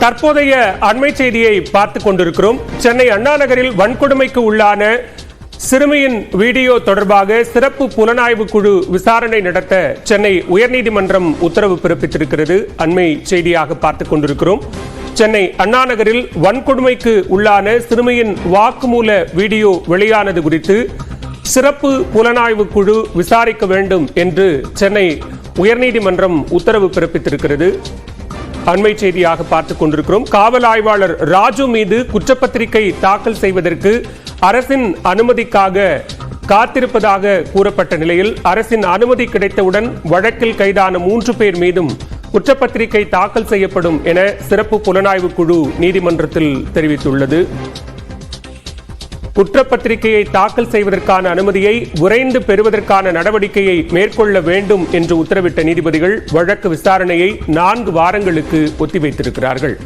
தற்போதைய அண்மை செய்தியை பார்த்துக் கொண்டிருக்கிறோம். சென்னை அண்ணா நகரில் வன்கொடுமைக்கு உள்ளான சிறுமியின் வீடியோ தொடர்பாக சிறப்பு புலனாய்வு குழு விசாரணை நடத்த சென்னை உயர்நீதிமன்றம் உத்தரவு பிறப்பித்திருக்கிறது. அண்மை செய்தியாக பார்த்துக் கொண்டிருக்கிறோம். சென்னை அண்ணா நகரில் வன்கொடுமைக்கு உள்ளான சிறுமியின் வாக்குமூல வீடியோ வெளியானது குறித்து சிறப்பு புலனாய்வு குழு விசாரிக்க வேண்டும் என்று சென்னை உயர்நீதிமன்றம் உத்தரவு பிறப்பித்திருக்கிறது. அண்மை செய்தியாக பார்த்துக் கொண்டிருக்கிறோம். காவல் ஆய்வாளர் ராஜு மீது குற்றப்பத்திரிகை தாக்கல் செய்வதற்கு அரசின் அனுமதிக்காக காத்திருப்பதாக கூறப்பட்ட நிலையில் அரசின் அனுமதி கிடைத்தவுடன் வழக்கில் கைதான மூன்று பேர் மீதும் குற்றப்பத்திரிகை தாக்கல் செய்யப்படும் என சிறப்பு புலனாய்வு குழு நீதிமன்றத்தில் தெரிவித்துள்ளது. குற்றப்பத்திரிகையை தாக்கல் செய்வதற்கான அனுமதியை விரைந்து பெறுவதற்கான நடவடிக்கையை மேற்கொள்ள வேண்டும் என்று உத்தரவிட்ட நீதிபதிகள் வழக்கு விசாரணையை நான்கு வாரங்களுக்கு ஒத்திவைத்திருக்கிறார்கள்.